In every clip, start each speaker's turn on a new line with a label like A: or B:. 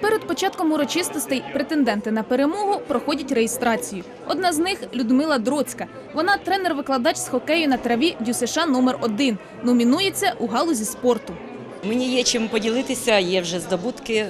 A: Перед початком урочистостей претенденти на перемогу проходять реєстрацію. Одна з них Людмила Дроцька. Вона тренер-викладач з хокею на траві ДЮСШ номер 1 Номінується у галузі спорту.
B: Мені є чим поділитися, є вже здобутки.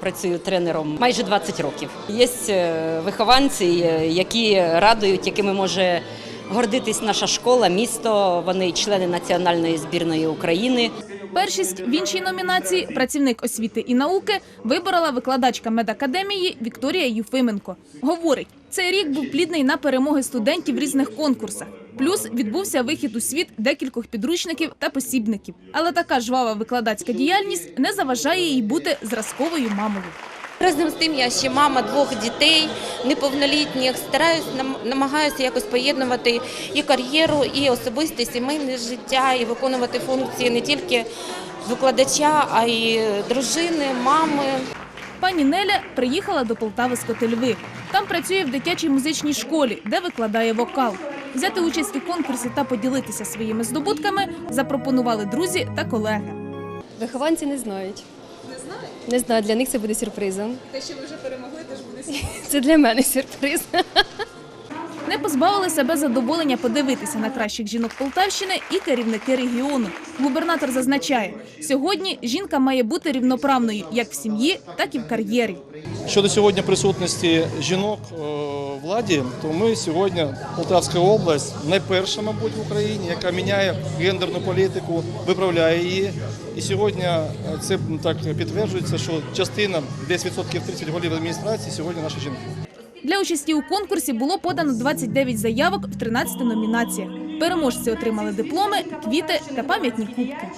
B: Працюю тренером майже 20 років. Є е, вихованці, е, які радують, якими може гордитись наша школа, місто. Вони члени національної збірної України.
A: Першість в іншій номінації працівник освіти і науки виборола викладачка медакадемії Вікторія Юфименко. Говорить, цей рік був плідний на перемоги студентів в різних конкурсах. Плюс відбувся вихід у світ декількох підручників та посібників. Але така жвава викладацька діяльність не заважає їй бути зразковою мамою.
C: Разом з тим я ще мама двох дітей неповнолітніх. Стараюсь намагаюся якось поєднувати і кар'єру, і особисте сімейне життя, і виконувати функції не тільки викладача, а й дружини, мами.
A: Пані Неля приїхала до Полтави з Котельви. Там працює в дитячій музичній школі, де викладає вокал. Взяти участь у конкурсі та поділитися своїми здобутками запропонували друзі та колеги.
D: Вихованці не знають. Не знають? Не знаю, для них це буде сюрпризом. Те, що ви вже перемогли, теж буде сюрприз. Це для мене сюрприз.
A: Не позбавили себе задоволення подивитися на кращих жінок Полтавщини і керівники регіону. Губернатор зазначає, сьогодні жінка має бути рівноправною як в сім'ї, так і в кар'єрі.
E: Щодо сьогодні присутності жінок е, владі, то ми сьогодні Полтавська область найперша, мабуть, в Україні, яка міняє гендерну політику, виправляє її. І сьогодні е, це так підтверджується, що частина, десь відсотків 30 голів адміністрації сьогодні наші жінки.
A: Для участі у конкурсі було подано 29 заявок в 13 номінаціях. Переможці отримали дипломи, квіти та пам'ятні кубки.